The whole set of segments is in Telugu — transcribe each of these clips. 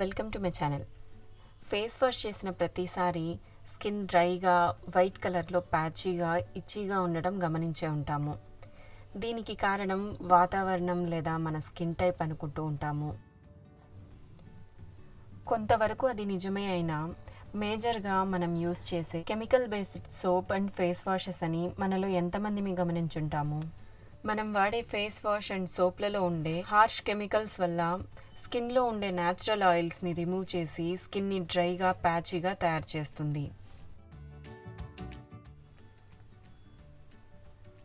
Welcome to my channel. Face wash చేసిన ప్రతిసారి స్కిన్ డ్రైగా వైట్ కలర్లో ప్యాచీగా ఇచ్చిగా ఉండడం గమనించే ఉంటాము. దీనికి కారణం వాతావరణం లేదా మన స్కిన్ టైప్ అనుకుంటూ ఉంటాము. కొంతవరకు అది నిజమే అయినా మేజర్గా మనం యూస్ చేసే chemical based soap and face washes అని మనలో ఎంతమంది మీ గమనించుంటాము? మనం వాడే ఫేస్ వాష్ అండ్ సోప్లలో ఉండే హార్ష్ కెమికల్స్ వల్ల స్కిన్లో ఉండే న్యాచురల్ ఆయిల్స్ని రిమూవ్ చేసి స్కిన్ని డ్రైగా ప్యాచీగా తయారు చేస్తుంది.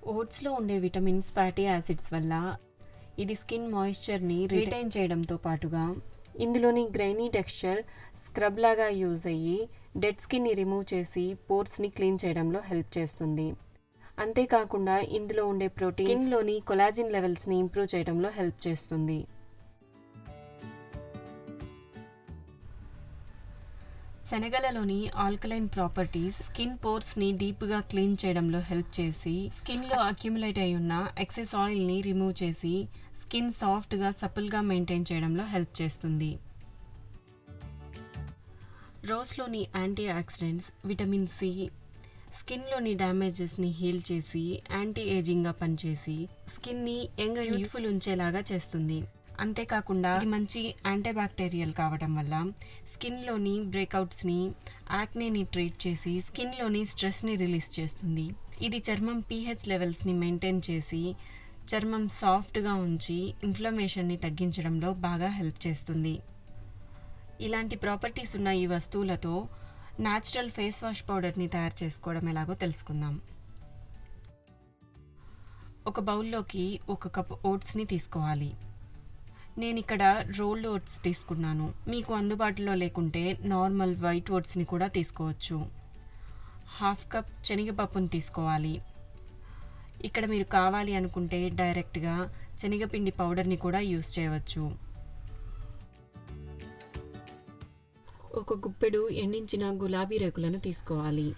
ఓట్స్లో ఉండే విటమిన్స్ ఫ్యాటీ యాసిడ్స్ వల్ల ఇది స్కిన్ మాయిశ్చర్ని రిటైన్ చేయడంతో పాటుగా ఇందులోని గ్రైనీ టెక్స్చర్ స్క్రబ్ లాగా యూజ్ అయ్యి డెడ్ స్కిన్ని రిమూవ్ చేసి పోర్స్ని క్లీన్ చేయడంలో హెల్ప్ చేస్తుంది. అంతేకాకుండా ఇందులో ఉండే ప్రోటీన్ స్కిన్లోని కొలాజిన్ లెవెల్స్ని ఇంప్రూవ్ చేయడంలో హెల్ప్ చేస్తుంది. శనగలలోని ఆల్కలైన్ ప్రాపర్టీస్ స్కిన్ పోర్స్ని డీప్గా క్లీన్ చేయడంలో హెల్ప్ చేసి స్కిన్లో అక్యుములేట్ అయి ఉన్న ఎక్సెస్ ఆయిల్ని రిమూవ్ చేసి స్కిన్ సాఫ్ట్గా సపుల్గా మెయింటైన్ చేయడంలో హెల్ప్ చేస్తుంది. రోస్లోని యాంటీ ఆక్సిడెంట్స్ విటమిన్ సి స్కిన్లోని డ్యామేజెస్ని హీల్ చేసి యాంటీ ఏజింగ్గా పనిచేసి స్కిన్ని యంగ్ అండ్ యూత్ఫుల్ ఉంచేలాగా చేస్తుంది. అంతేకాకుండా ఇది మంచి యాంటీబ్యాక్టీరియల్ కావడం వల్ల స్కిన్లోని బ్రేక్అవుట్స్ని యాక్నేని ట్రీట్ చేసి స్కిన్లోని స్ట్రెస్ని రిలీజ్ చేస్తుంది. ఇది చర్మం పీహెచ్ లెవెల్స్ని మెయింటైన్ చేసి చర్మం సాఫ్ట్గా ఉంచి ఇన్ఫ్లమేషన్ని తగ్గించడంలో బాగా హెల్ప్ చేస్తుంది. ఇలాంటి ప్రాపర్టీస్ ఉన్న ఈ వస్తువులతో న్యాచురల్ ఫేస్ వాష్ పౌడర్ని తయారు చేసుకోవడం ఎలాగో తెలుసుకుందాం. ఒక బౌల్లోకి ఒక కప్ ఓట్స్ని తీసుకోవాలి. నేను ఇక్కడ రోల్డ్ ఓట్స్ తీసుకున్నాను. మీకు అందుబాటులో లేకుంటే నార్మల్ వైట్ ఓట్స్ని కూడా తీసుకోవచ్చు. హాఫ్ కప్ శనగపప్పును తీసుకోవాలి. ఇక్కడ మీరు కావాలి అనుకుంటే డైరెక్ట్గా శనగపిండి పౌడర్ని కూడా యూస్ చేయవచ్చు. ఒక గుప్పెడు ఎండించిన గులాబీ రేకులను తీసుకోవాలి.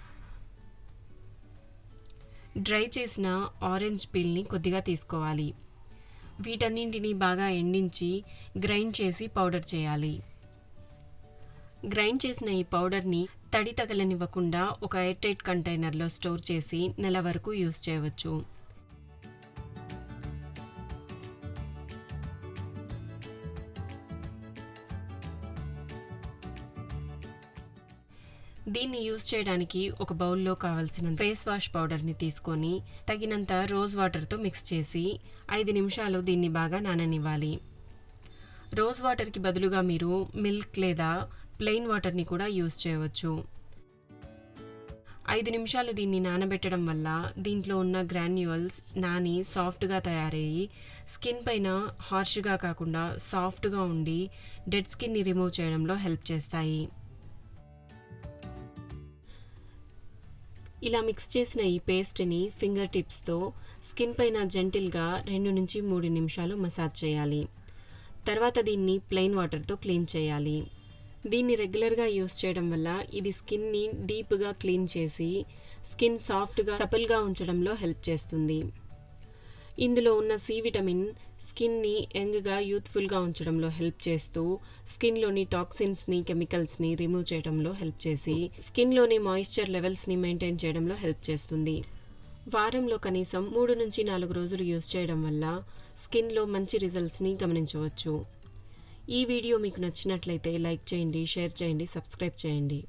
డ్రై చేసిన ఆరెంజ్ పీల్ని కొద్దిగా తీసుకోవాలి. వీటన్నింటిని బాగా ఎండించి గ్రైండ్ చేసి పౌడర్ చేయాలి. గ్రైండ్ చేసిన ఈ పౌడర్ని తడి తగలనివ్వకుండా ఒక ఎయిర్టైట్ కంటైనర్లో స్టోర్ చేసి నెల వరకు యూస్ చేయవచ్చు. దీన్ని యూజ్ చేయడానికి ఒక బౌల్లో కావాల్సిన ఫేస్ వాష్ పౌడర్ని తీసుకొని తగినంత రోజ్ వాటర్తో మిక్స్ చేసి ఐదు నిమిషాలు దీన్ని బాగా నాననివ్వాలి. రోజ్ వాటర్కి బదులుగా మీరు మిల్క్ లేదా ప్లెయిన్ వాటర్ని కూడా యూజ్ చేయవచ్చు. ఐదు నిమిషాలు దీన్ని నానబెట్టడం వల్ల దీంట్లో ఉన్న గ్రాన్యువల్స్ నాని సాఫ్ట్గా తయారయ్యి స్కిన్ పైన హార్ష్గా కాకుండా సాఫ్ట్గా ఉండి డెడ్ స్కిన్ని రిమూవ్ చేయడంలో హెల్ప్ చేస్తాయి. ఇలా మిక్స్ చేసిన ఈ పేస్ట్ని ఫింగర్ టిప్స్తో స్కిన్ పైన జెంటిల్గా రెండు నుంచి మూడు నిమిషాలు మసాజ్ చేయాలి. తర్వాత దీన్ని ప్లెయిన్ వాటర్తో క్లీన్ చేయాలి. దీన్ని రెగ్యులర్గా యూస్ చేయడం వల్ల ఇది స్కిన్ని డీప్గా క్లీన్ చేసి స్కిన్ సాఫ్ట్గా సపల్గా ఉంచడంలో హెల్ప్ చేస్తుంది. ఇందులో ఉన్న సి విటమిన్ స్కిన్ని యంగ్గా యూత్ఫుల్గా ఉంచడంలో హెల్ప్ చేస్తూ స్కిన్లోని టాక్సిన్స్ని కెమికల్స్ని రిమూవ్ చేయడంలో హెల్ప్ చేసి స్కిన్లోని మాయిశ్చర్ లెవెల్స్ని మెయింటైన్ చేయడంలో హెల్ప్ చేస్తుంది. వారంలో కనీసం మూడు నుంచి నాలుగు రోజులు యూజ్ చేయడం వల్ల స్కిన్లో మంచి రిజల్ట్స్ని గమనించవచ్చు. ఈ వీడియో మీకు నచ్చినట్లయితే లైక్ చేయండి షేర్ చేయండి సబ్స్క్రైబ్ చేయండి.